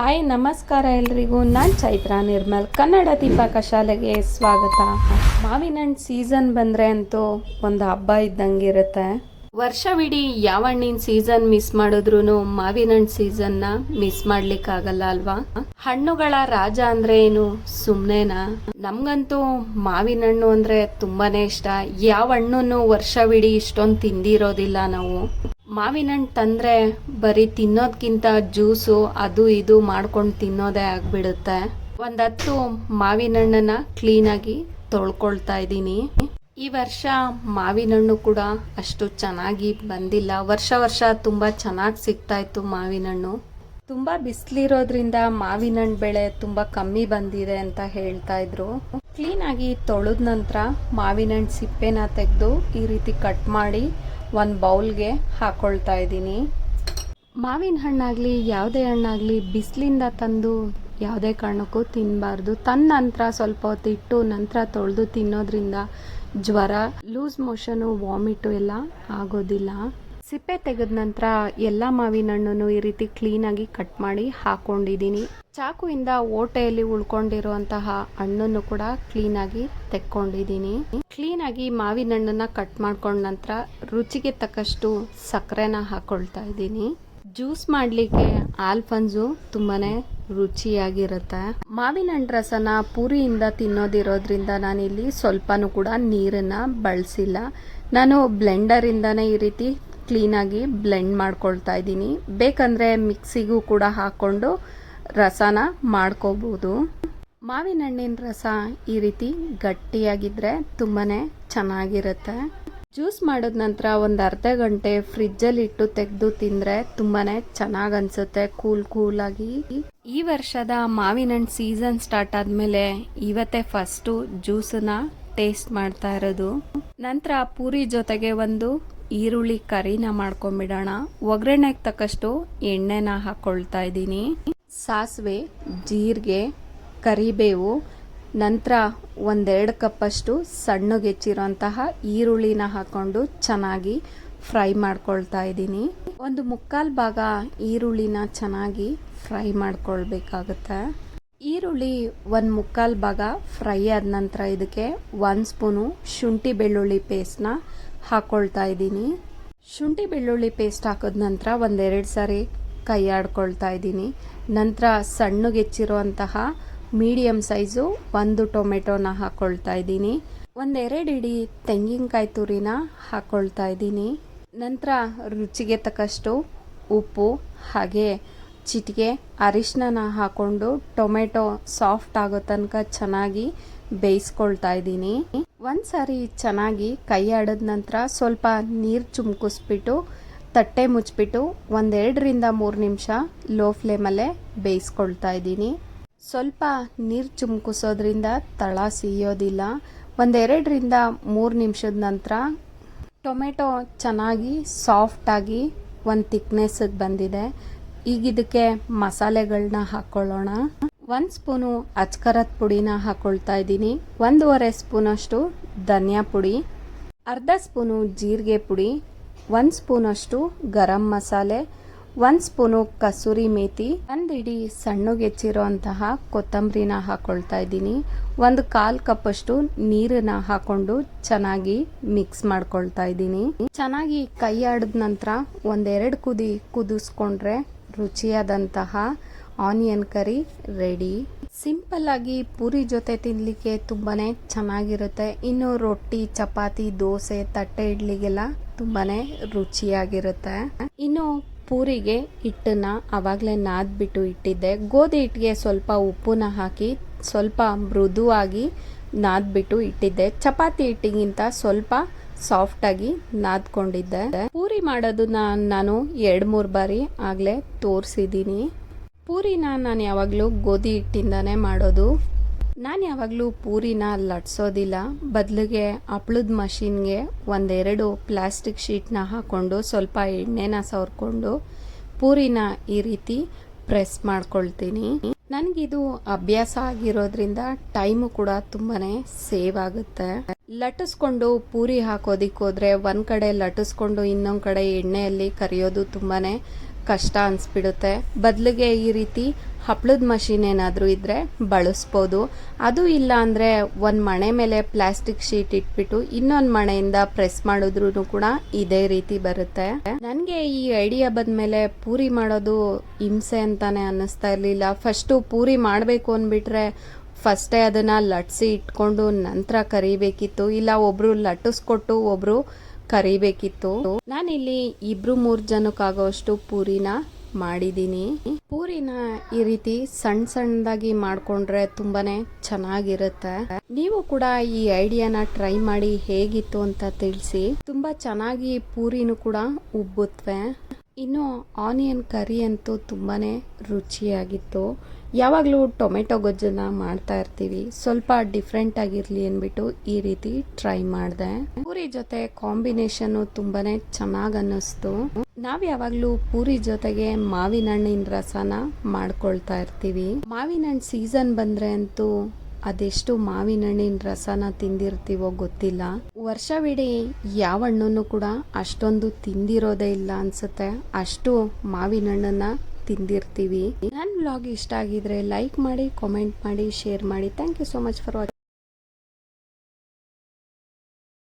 Hi, ನಮಸ್ಕಾರ ಎಲ್ರಿಗೂ. ನಾನು ಚೈತ್ರಾ ನಿರ್ಮಲ್, ಕನ್ನಡ ದೀಪಕ ಶಾಲೆಗೆ ಸ್ವಾಗತ. ಮಾವಿನ ಹಣ್ಣು ಸೀಸನ್ ಬಂದರೆ ಅಂತೂ ಒಂದು ಹಬ್ಬ ಇದ್ದಂಗಿರುತ್ತೆ. ವರ್ಷವಿಡೀ ಯಾವ ಹಣ್ಣಿನ ಸೀಸನ್ ಮಿಸ್ ಮಾಡಿದ್ರು ಮಾವಿನ ಹಣ್ಣು ಸೀಸನ್ನ ಮಿಸ್ ಮಾಡ್ಲಿಕ್ಕಾಗಲ್ಲ ಅಲ್ವಾ? ಹಣ್ಣುಗಳ ರಾಜ ಅಂದ್ರೆ ಏನು? ಸುಮ್ನೆನಾ? ನಮ್ಗಂತೂ ಮಾವಿನ ಹಣ್ಣು ಅಂದ್ರೆ ತುಂಬಾನೇ ಇಷ್ಟ. ಯಾವ ಹಣ್ಣನ್ನು ವರ್ಷವಿಡೀ ಇಷ್ಟೊಂದು ತಿಂದಿರೋದಿಲ್ಲ ನಾವು. ಮಾವಿನ ಹಣ್ಣು ತಂದ್ರೆ ಬರೀ ತಿನ್ನೋದಕ್ಕಿಂತ ಜ್ಯೂಸು ಅದು ಇದು ಮಾಡ್ಕೊಂಡು ತಿನ್ನೋದೇ ಆಗಿಬಿಡುತ್ತೆ. ಒಂದು ಹತ್ತು ಮಾವಿನ ಹಣ್ಣನ್ನು ಕ್ಲೀನಾಗಿ ತೊಳ್ಕೊಳ್ತಾ ಇದ್ದೀನಿ. ಈ ವರ್ಷ ಮಾವಿನ ಹಣ್ಣು ಕೂಡ ಅಷ್ಟು ಚೆನ್ನಾಗಿ ಬಂದಿಲ್ಲ. ವರ್ಷ ವರ್ಷ ತುಂಬ ಚೆನ್ನಾಗಿ ಸಿಗ್ತಾ ಇತ್ತು ಮಾವಿನ ಹಣ್ಣು ತುಂಬ ಬಿಸಿಲಿರೋದ್ರಿಂದ ಮಾವಿನ ಹಣ್ಣು ಬೆಳೆ ತುಂಬಾ ಕಮ್ಮಿ ಬಂದಿದೆ ಅಂತ ಹೇಳ್ತಾ ಇದ್ರು. ಕ್ಲೀನ್ ಆಗಿ ತೊಳೆದ ನಂತರ ಮಾವಿನ ಹಣ್ಣು ಸಿಪ್ಪೆನ ತೆಗೆದು ಈ ರೀತಿ ಕಟ್ ಮಾಡಿ ಒಂದು ಬೌಲ್ಗೆ ಹಾಕ್ಕೊಳ್ತಾ ಇದ್ದೀನಿ. ಮಾವಿನ ಹಣ್ಣಾಗಲಿ, ಯಾವುದೇ ಹಣ್ಣಾಗಲಿ ಬಿಸಿಲಿಂದ ತಂದು ಯಾವುದೇ ಕಾರಣಕ್ಕೂ ತಿನ್ನಬಾರ್ದು ತನ್ನ ನಂತರ ಸ್ವಲ್ಪ ಹೊತ್ತು ಇಟ್ಟು ನಂತರ ತೊಳೆದು ತಿನ್ನೋದ್ರಿಂದ ಜ್ವರ, ಲೂಸ್ ಮೋಷನು, ವಾಮಿಟು ಎಲ್ಲ ಆಗೋದಿಲ್ಲ. ಸಿಪ್ಪೆ ತೆಗೆದ ನಂತರ ಎಲ್ಲ ಮಾವಿನ ಹಣ್ಣನ್ನು ಈ ರೀತಿ ಕ್ಲೀನಾಗಿ ಕಟ್ ಮಾಡಿ ಹಾಕೊಂಡಿದ್ದೀನಿ. ಚಾಕುವಿಂದ ಓಟೆಯಲ್ಲಿ ಉಳ್ಕೊಂಡಿರುವಂತಹ ಹಣ್ಣನ್ನು ಕೂಡ ಕ್ಲೀನಾಗಿ ತೆಕ್ಕೊಂಡಿದ್ದೀನಿ. ಕ್ಲೀನಾಗಿ ಮಾವಿನ ಹಣ್ಣನ್ನು ಕಟ್ ಮಾಡ್ಕೊಂಡ ನಂತರ ರುಚಿಗೆ ತಕ್ಕಷ್ಟು ಸಕ್ಕರೆನ ಹಾಕೊಳ್ತಾ ಇದ್ದೀನಿ. ಜ್ಯೂಸ್ ಮಾಡಲಿಕ್ಕೆ ಆಲ್ಫನ್ಸು ತುಂಬಾನೇ ರುಚಿಯಾಗಿರುತ್ತೆ. ಮಾವಿನ ಹಣ್ಣು ರಸನ ಪೂರಿಯಿಂದ ತಿನ್ನೋದಿರೋದ್ರಿಂದ ನಾನಿಲ್ಲಿ ಸ್ವಲ್ಪನೂ ಕೂಡ ನೀರನ್ನ ಬಳಸಿಲ್ಲ. ನಾನು ಬ್ಲೆಂಡರಿಂದನೇ ಈ ರೀತಿ ಕ್ಲೀನಾಗಿ ಬ್ಲೆಂಡ್ ಮಾಡ್ಕೊಳ್ತಾ ಇದ್ದೀನಿ. ಬೇಕಂದ್ರೆ ಮಿಕ್ಸಿಗೂ ಕೂಡ ಹಾಕೊಂಡು ರಸನ ಮಾಡ್ಕೋಬಹುದು ಮಾವಿನ ಹಣ್ಣಿನ ರಸ ಈ ರೀತಿ ಗಟ್ಟಿಯಾಗಿದ್ರೆ ತುಂಬಾ ಚೆನ್ನಾಗಿರುತ್ತೆ. ಜ್ಯೂಸ್ ಮಾಡಿದ ನಂತರ ಒಂದು ಅರ್ಧ ಗಂಟೆ ಫ್ರಿಜ್ಜಲ್ಲಿ ಇಟ್ಟು ತೆಗೆದು ತಿಂದರೆ ತುಂಬಾ ಚೆನ್ನಾಗಿ ಅನ್ಸುತ್ತೆ, ಕೂಲ್ ಕೂಲಾಗಿ. ಈ ವರ್ಷದ ಮಾವಿನ ಹಣ್ಣು ಸೀಸನ್ ಸ್ಟಾರ್ಟ್ ಆದಮೇಲೆ ಇವತ್ತೇ ಫಸ್ಟು ಜ್ಯೂಸನ್ನ ಟೇಸ್ಟ್ ಮಾಡ್ತಾ ಇರೋದು. ನಂತರ ಪೂರಿ ಜೊತೆಗೆ ಒಂದು ಈರುಳ್ಳಿ ಕರಿನ ಮಾಡ್ಕೊಂಬಿಡೋಣ. ಒಗ್ಗರಣೆಗೆ ತಕ್ಕಷ್ಟು ಎಣ್ಣೆನ ಹಾಕ್ಕೊಳ್ತಾ ಇದ್ದೀನಿ. ಸಾಸಿವೆ, ಜೀರಿಗೆ, ಕರಿಬೇವು, ನಂತರ ಒಂದೆರಡು ಕಪ್ಪಷ್ಟು ಸಣ್ಣಗೆ ಹೆಚ್ಚಿರೋಂತಹ ಈರುಳ್ಳಿನ ಹಾಕ್ಕೊಂಡು ಚೆನ್ನಾಗಿ ಫ್ರೈ ಮಾಡ್ಕೊಳ್ತಾ ಇದ್ದೀನಿ. ಒಂದು ಮುಕ್ಕಾಲು ಭಾಗ ಈರುಳ್ಳಿನ ಚೆನ್ನಾಗಿ ಫ್ರೈ ಮಾಡ್ಕೊಳ್ಬೇಕಾಗುತ್ತೆ. ಈರುಳ್ಳಿ ಒಂದು ಮುಕ್ಕಾಲು ಭಾಗ ಫ್ರೈ ಆದ ನಂತರ ಇದಕ್ಕೆ ಒಂದು ಸ್ಪೂನು ಶುಂಠಿ ಬೆಳ್ಳುಳ್ಳಿ ಪೇಸ್ಟ್ನ ಹಾಕ್ಕೊಳ್ತಾ ಇದ್ದೀನಿ. ಶುಂಠಿ ಬೆಳ್ಳುಳ್ಳಿ ಪೇಸ್ಟ್ ಹಾಕಿದ ನಂತರ ಒಂದೆರಡು ಸಾರಿ ಕೈ ಆಡ್ಕೊಳ್ತಾ ಇದ್ದೀನಿ. ನಂತರ ಸಣ್ಣಗೆ ಹೆಚ್ಚಿರುವಂತಹ ಮೀಡಿಯಮ್ ಸೈಜು ಒಂದು ಟೊಮೆಟೊನ ಹಾಕ್ಕೊಳ್ತಾ ಇದ್ದೀನಿ. ಒಂದೆರಡು ಇಡೀ ತೆಂಗಿನಕಾಯಿ ತುರಿನ ಹಾಕ್ಕೊಳ್ತಾ ಇದ್ದೀನಿ. ನಂತರ ರುಚಿಗೆ ತಕ್ಕಷ್ಟು ಉಪ್ಪು, ಹಾಗೆ ಚಿಟಿಕೆ ಅರಿಶಿನ ಹಾಕೊಂಡು ಟೊಮೆಟೊ ಸಾಫ್ಟ್ ಆಗೋ ತನಕ ಚೆನ್ನಾಗಿ ಬೇಯಿಸ್ಕೊಳ್ತಾ ಇದ್ದೀನಿ. ಒಂದ್ಸಾರಿ ಚೆನ್ನಾಗಿ ಕೈ ಆಡಿದ ನಂತರ ಸ್ವಲ್ಪ ನೀರು ಚುಮ್ಕಿಸ್ಬಿಟ್ಟು, ತಟ್ಟೆ ಮುಚ್ಚಿಬಿಟ್ಟು ಒಂದೆರಡರಿಂದ ಮೂರು ನಿಮಿಷ ಲೋ ಫ್ಲೇಮಲ್ಲೇ ಬೇಯಿಸ್ಕೊಳ್ತಾ ಇದ್ದೀನಿ. ಸ್ವಲ್ಪ ನೀರು ಚುಮ್ಕಿಸೋದ್ರಿಂದ ತಳ ಸಿಯೋದಿಲ್ಲ. ಒಂದೆರಡರಿಂದ ಮೂರು ನಿಮಿಷದ ನಂತರ ಟೊಮೆಟೊ ಚೆನ್ನಾಗಿ ಸಾಫ್ಟಾಗಿ ಒಂದು ತಿಕ್ನೆಸ್ಸಿಗೆ ಬಂದಿದೆ. ಈಗ ಇದಕ್ಕೆ ಮಸಾಲೆಗಳನ್ನ ಹಾಕೊಳ್ಳೋಣ. ಒಂದು ಸ್ಪೂನು ಅಚ್ಕರದ ಪುಡಿನ ಹಾಕೊಳ್ತಾ ಇದ್ದೀನಿ. ಒಂದೂವರೆ ಸ್ಪೂನಷ್ಟು ಧನಿಯಾ ಪುಡಿ. ಅರ್ಧ ಸ್ಪೂನು ಜೀರಿಗೆ ಪುಡಿ. ಒಂದು ಸ್ಪೂನಷ್ಟು ಗರಂ ಮಸಾಲೆ. ಒಂದು ಸ್ಪೂನು ಕಸೂರಿ ಮೇಥಿ ಒಂದು ಇಡೀ ಸಣ್ಣಗೆ ಹೆಚ್ಚಿರುವಂತಹ ಕೊತ್ತಂಬರಿನ ಹಾಕೊಳ್ತಾ ಇದ್ದೀನಿ. ಒಂದು ಕಾಲು ಕಪ್ಪಷ್ಟು ನೀರನ್ನ ಹಾಕೊಂಡು ಚೆನ್ನಾಗಿ ಮಿಕ್ಸ್ ಮಾಡ್ಕೊಳ್ತಾ ಇದ್ದೀನಿ. ಚೆನ್ನಾಗಿ ಕೈ ಆಡಿದ ನಂತರ ಒಂದೆರಡು ಕುದಿ ಕುದಿಸ್ಕೊಂಡ್ರೆ ರುಚಿಯಾದಂತಹ ಆನಿಯನ್ ಕರಿ ರೆಡಿ ಸಿಂಪಲ್ ಆಗಿ ಪೂರಿ ಜೊತೆ ತಿನ್ನಲಿಕ್ಕೆ ತುಂಬಾ ಚೆನ್ನಾಗಿರುತ್ತೆ. ಇನ್ನು ರೊಟ್ಟಿ, ಚಪಾತಿ, ದೋಸೆ, ತಟ್ಟೆ ಇಡ್ಲಿಗೆಲ್ಲ ತುಂಬಾ ರುಚಿಯಾಗಿರುತ್ತೆ. ಇನ್ನು ಪೂರಿಗೆ ಹಿಟ್ಟನ್ನ ಅವಾಗಲೇ ನಾದ್ಬಿಟ್ಟು ಇಟ್ಟಿದ್ದೆ. ಗೋಧಿ ಹಿಟ್ಟಿಗೆ ಸ್ವಲ್ಪ ಉಪ್ಪನ್ನ ಹಾಕಿ ಸ್ವಲ್ಪ ಮೃದುವಾಗಿ ನಾದ್ಬಿಟ್ಟು ಇಟ್ಟಿದ್ದೆ. ಚಪಾತಿ ಹಿಟ್ಟಿಗಿಂತ ಸ್ವಲ್ಪ ಸಾಫ್ಟಾಗಿ ನಾದ್ಕೊಂಡಿದ್ದೆ. ಪೂರಿ ಮಾಡೋದನ್ನ ನಾನು ಎರಡು ಮೂರು ಬಾರಿ ಆಗಲೇ ತೋರಿಸಿದ್ದೀನಿ. ಪೂರಿನ ನಾನು ಯಾವಾಗಲೂ ಗೋಧಿ ಹಿಟ್ಟಿಂದಾನೇ ಮಾಡೋದು. ನಾನು ಯಾವಾಗಲೂ ಪೂರಿನ ಲಟ್ಸೋದಿಲ್ಲ. ಬದಲಿಗೆ ಹಪ್ಳದ ಮಷಿನ್ಗೆ ಒಂದೆರಡು ಪ್ಲಾಸ್ಟಿಕ್ ಶೀಟ್ನ ಹಾಕ್ಕೊಂಡು ಸ್ವಲ್ಪ ಎಣ್ಣೆನ ಸವರ್ಕೊಂಡು ಪೂರಿನ ಈ ರೀತಿ ಪ್ರೆಸ್ ಮಾಡ್ಕೊಳ್ತೀನಿ. ನನಗಿದು ಅಭ್ಯಾಸ ಆಗಿರೋದ್ರಿಂದ ಟೈಮು ಕೂಡ ತುಂಬಾ ಸೇವ್ ಆಗುತ್ತೆ. ಲಟ್ಟಿಸ್ಕೊಂಡು ಪೂರಿ ಹಾಕೋದಿಕ್ಕೋದ್ರೆ ಒಂದ್ ಕಡೆ ಲಟಿಸ್ಕೊಂಡು ಇನ್ನೊಂದು ಕಡೆ ಎಣ್ಣೆಯಲ್ಲಿ ಕರಿಯೋದು ತುಂಬಾನೇ ಕಷ್ಟ ಅನಿಸ್ಬಿಡುತ್ತೆ. ಬದಲಿಗೆ ಈ ರೀತಿ ಹಪ್ಪಳದ ಮಷೀನ್ ಏನಾದರೂ ಇದ್ದರೆ ಬಳಸ್ಬೋದು. ಅದು ಇಲ್ಲ ಅಂದರೆ ಒಂದು ಮಣೆ ಮೇಲೆ ಪ್ಲಾಸ್ಟಿಕ್ ಶೀಟ್ ಇಟ್ಬಿಟ್ಟು ಇನ್ನೊಂದು ಮಣೆಯಿಂದ ಪ್ರೆಸ್ ಮಾಡಿದ್ರೂ ಕೂಡ ಇದೇ ರೀತಿ ಬರುತ್ತೆ. ನನಗೆ ಈ ಐಡಿಯಾ ಬಂದಮೇಲೆ ಪೂರಿ ಮಾಡೋದು ಹಿಂಸೆ ಅಂತಾನೆ ಅನ್ನಿಸ್ತಾ ಇರಲಿಲ್ಲ. ಫಸ್ಟು ಪೂರಿ ಮಾಡಬೇಕು ಅಂದ್ಬಿಟ್ರೆ ಫಸ್ಟೇ ಅದನ್ನು ಲಟ್ಸಿ ಇಟ್ಕೊಂಡು ನಂತರ ಕರಿಬೇಕಿತ್ತು. ಇಲ್ಲ, ಒಬ್ರು ಲಟ್ಟಿಸ್ಕೊಟ್ಟು ಒಬ್ರು ಕರಿಬೇಕಿತ್ತು. ನಾನಿಲ್ಲಿ ಇಬ್ರು ಮೂರು ಜನಕ್ಕಾಗೋಷ್ಟು ಪೂರಿನ ಮಾಡಿದ್ದೀನಿ. ಪೂರಿನ ಈ ರೀತಿ ಸಣ್ಣ ಸಣ್ಣದಾಗಿ ಮಾಡ್ಕೊಂಡ್ರೆ ತುಂಬಾನೇ ಚೆನ್ನಾಗಿರುತ್ತೆ. ನೀವು ಕೂಡ ಈ ಐಡಿಯಾನ ಟ್ರೈ ಮಾಡಿ ಹೇಗಿತ್ತು ಅಂತ ತಿಳಿಸಿ. ತುಂಬಾ ಚೆನ್ನಾಗಿ ಪೂರಿನೂ ಕೂಡ ಉಬ್ಬುತ್ತವೆ ಇನ್ನು ಆನಿಯನ್ ಕರಿ ಅಂತೂ ತುಂಬಾನೇ ರುಚಿಯಾಗಿತ್ತು. ಯಾವಾಗಲೂ ಟೊಮೆಟೊ ಗೊಜ್ಜನ್ನ ಮಾಡ್ತಾ ಇರ್ತೀವಿ. ಸ್ವಲ್ಪ ಡಿಫ್ರೆಂಟ್ ಆಗಿರಲಿ ಅಂದ್ಬಿಟ್ಟು ಈ ರೀತಿ ಟ್ರೈ ಮಾಡಿದೆ. ಪೂರಿ ಜೊತೆ ಕಾಂಬಿನೇಷನ್ನು ತುಂಬಾನೇ ಚೆನ್ನಾಗಿ ಅನ್ನಿಸ್ತು. ನಾವು ಯಾವಾಗಲೂ ಪೂರಿ ಜೊತೆಗೆ ಮಾವಿನ ಹಣ್ಣಿನ ರಸನ ಮಾಡ್ಕೊಳ್ತಾ ಇರ್ತೀವಿ. ಮಾವಿನ ಹಣ್ಣು ಸೀಸನ್ ಬಂದ್ರೆ ಅಂತೂ ಅದೆಷ್ಟು ಮಾವಿನ ಹಣ್ಣಿನ ರಸನ ತಿಂದಿರ್ತೀವೋ ಗೊತ್ತಿಲ್ಲ. ವರ್ಷವಿಡೀ ಯಾವ ಹಣ್ಣನ್ನು ಕೂಡ ಅಷ್ಟೊಂದು ತಿಂದಿರೋದೇ ಇಲ್ಲ ಅನ್ಸುತ್ತೆ. ಅಷ್ಟು ಮಾವಿನ ಹಣ್ಣನ್ನ ತಿಂದಿರ್ತೀವಿ. ನನ್ನ ಬ್ಲಾಗ್ ಇಷ್ಟ ಆಗಿದ್ರೆ ಲೈಕ್ ಮಾಡಿ ಕಾಮೆಂಟ್ ಮಾಡಿ ಶೇರ್ ಮಾಡಿ. Thank you so much for watching